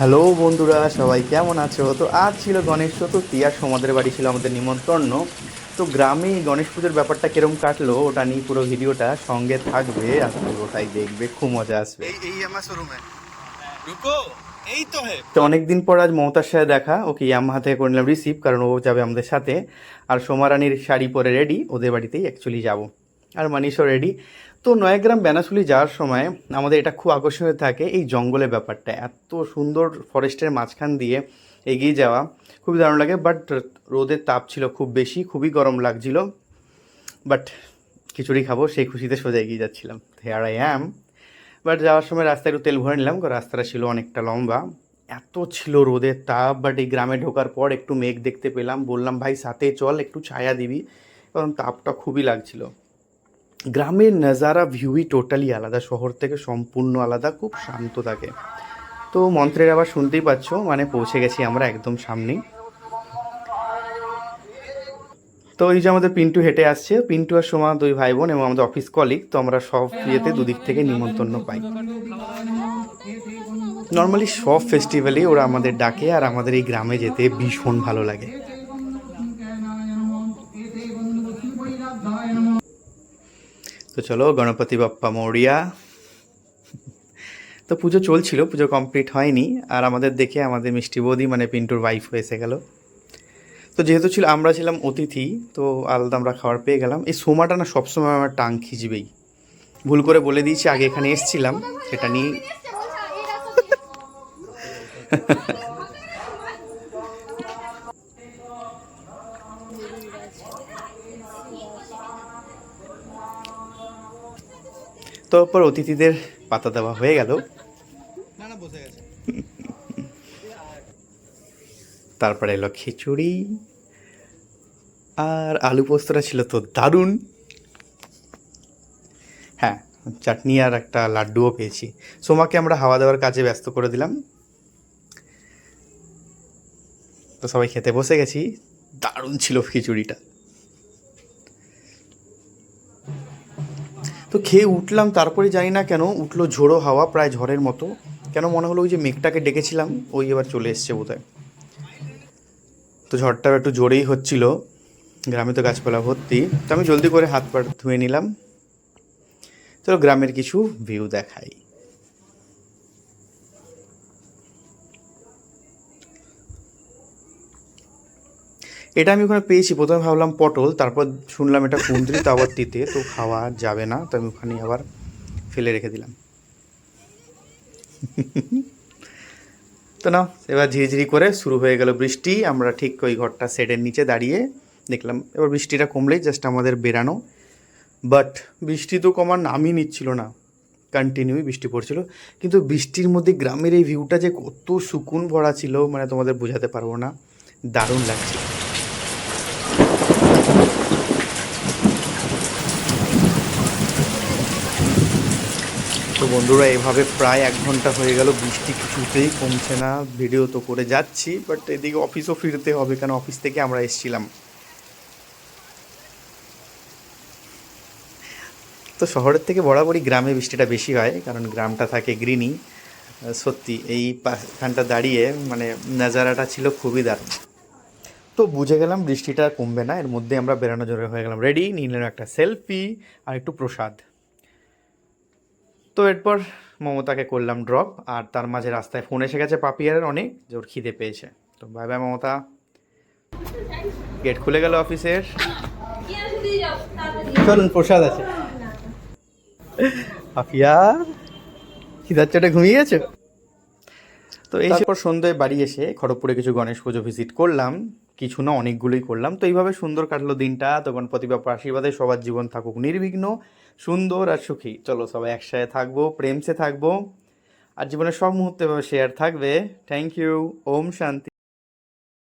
Hello বন্ধুরা সবাই কেমন আছো? তো আজ ছিল গণেশ চতুর্থী আর সমাদের বাড়ি ছিল আমাদের নিমন্ত্রণ। তো গ্রামে গণেশ পুজোর ব্যাপারটা কিরম কাটলো ওটা নিয়ে পুরো ভিডিওটা সঙ্গে থাকবে আর ওটাই দেখবে খুব মজা আসবে। এই আমার শোরুমে রুকো এই তো তো অনেকদিন পর আজ মমতার সাথে দেখা ওকে ইয়ামাহা থেকে করে নিলাম রিসিভ কারণ ও যাবে আমাদের সাথে আর সোমারানির শাড়ি পরে রেডি ওদের বাড়িতেই অ্যাকচুয়ালি যাব। আর মানিসও রেডি তো নয়াগ্রাম বেনাশুলি যাওয়ার সময় আমাদের এটা খুব আকর্ষণীয় থাকে এই জঙ্গলের ব্যাপারটা। এত সুন্দর ফরেস্টের মাঝখান দিয়ে এগিয়ে যাওয়া, খুবই দারুণ লাগে বাট রোদের তাপ ছিল খুব বেশি, খুবই গরম লাগছিল। বাট খিচুড়ি খাব, সেই খুশিতে সোজা এগিয়ে যাচ্ছিলাম। হেয়ার আই অ্যাম বাট যাওয়ার সময় রাস্তায় একটু তেল ভরে নিলাম, কারণ রাস্তাটা ছিল অনেকটা লম্বা। এত ছিল রোদের তাপ বাট এই গ্রামে ঢোকার পর একটু মেঘ দেখতে পেলাম, বললাম, ভাই, সাথে চল, একটু ছায়া দিবি। কারণ তাপটা খুবই লাগছিল। গ্রামের নাজারা ভিউই টোটালি আলাদা, শহর থেকে সম্পূর্ণ আলাদা, খুব শান্ত থাকে। তো মন্ত্রের আবার শুনতেই পাচ্ছ মানে পৌঁছে গেছি আমরা একদম সামনেই। তো এই যে আমাদের পিন্টু হেঁটে আসছে, পিন্টু আর সোমা দুই ভাই বোন এবং আমাদের অফিস কলিগ তো আমরা সব ইয়েতে দুদিক থেকে নিমন্ত্রণ পাই। নর্মালি সব ফেস্টিভ্যালেই ওরা আমাদের ডাকে আর আমাদের এই গ্রামে যেতে ভীষণ ভালো লাগে। তো চলো গণপতি বাপ্পা মৌরিয়া। তো পুজো চলছিল, পুজো কমপ্লিট হয়নি। আর আমাদের দেখে আমাদের মিষ্টি বৌদি মানে পিন্টুর ওয়াইফ এসে গেল। তো যেহেতু ছিল, আমরা ছিলাম অতিথি, তো আলাদা আমরা খাবার পেয়ে গেলাম। এই সোমাটা না সবসময় আমার টাং খিচবেই। ভুল করে বলে দিয়েছি, আগে এখানে এসছিলাম, সেটা নিয়ে তো পর অতিথিদের পাতা দেওয়া হয়ে গেল। তারপরে এলো খিচুড়ি আর আলু পোস্তটা ছিল তো দারুণ। হ্যাঁ চাটনি আর একটা লাড্ডুও পেয়েছি। সোমাকে আমরা হাওয়া দেওয়ার কাজে ব্যস্ত করে দিলাম। তো সবাই খেতে বসে গেছি। দারুণ ছিল খিচুড়িটা। তো খেয়ে উঠলাম, তারপরে জানি না কেন উঠল ঝোড়ো হাওয়া, প্রায় ঝড়ের মতো। কেন মনে হলো ওই যে মেঘটাকে ডেকেছিলাম, ওই এবার চলে এসছে বোধহয়। তো ঝড়টা একটু জোরেই হচ্ছিল, গ্রামে তো গাছপালা ভর্তি, তো আমি জলদি করে হাত পা ধুয়ে নিলাম। চলো গ্রামের কিছু ভিউ দেখাই। এটা আমি ওখানে পেয়েছি। প্রথমে ভাবলাম পটল, তারপর শুনলাম এটা কুন্দ্রি তো আবার তিতে, তো খাওয়া যাবে না, তো আমি ওখানে আবার ফেলে রেখে দিলাম। তো না এবার ঝিরিঝিরি করে শুরু হয়ে গেল বৃষ্টি। আমরা ঠিক ওই ঘরটা সেটের নিচে দাঁড়িয়ে দেখলাম, এবার বৃষ্টিটা কমলেই জাস্ট আমাদের বেরানো। বাট বৃষ্টি তো কমার নামই নিচ্ছিল না। কন্টিনিউই বৃষ্টি পড়ছিল। কিন্তু বৃষ্টির মধ্যে গ্রামের এই ভিউটা যে কত সুকুন ভরা ছিল মানে তোমাদের বোঝাতে পারব না। দারুণ লাগছে তো বন্ধুরা, এভাবে প্রায় এক ঘণ্টা হয়ে গেল। বৃষ্টি কিছুতেই কমছে না। ভিডিও তো করে যাচ্ছি বাট এদিকে অফিসও ফিরতে হবে কেন অফিস থেকে আমরা এসেছিলাম। তো শহরের থেকে বরাবরই গ্রামে বৃষ্টিটা বেশি হয়, কারণ গ্রামটা থাকে গ্রিনি সত্যি, এই এখানটা দাঁড়িয়ে মানে নাজারাটা ছিল খুবই দারুণ। তো বুঝে গেলাম বৃষ্টিটা কমবে না, এর মধ্যে আমরা বেরানো জোরে হয়ে গেলাম। রেডি নিলাম একটা সেলফি আর একটু প্রসাদ। তো এরপর মমতাকে করলাম ড্রপ আর তার মাঝে রাস্তায় ফোন এসে গেছে পাপিয়ারের অনেক যে ওর খিদে পেয়েছে। তো বাই বাই মমতা। গেট খুলে গেল অফিসের চলুন প্রসাদ আছে। পাপিয়া খিদার চোটে ঘুমিয়ে গেছো তো এই সন্ধ্যায় বাড়ি এসে খড়গপুরে কিছু গণেশ পুজো ভিজিট করলাম। কিছু না, অনেকগুলোই করলাম। তো এইভাবে সুন্দর কাটলো দিনটা। তো গণপতি আশীর্বাদে সবার জীবন থাকুক, নির্বিঘ্ন, সুন্দর আর সুখী। চলো সবাই একসাথে থাকব, প্রেমসে থাকব। আর জীবনের সব মুহূর্তে শেয়ার থাকবে। থ্যাংক ইউ ওম শান্তি।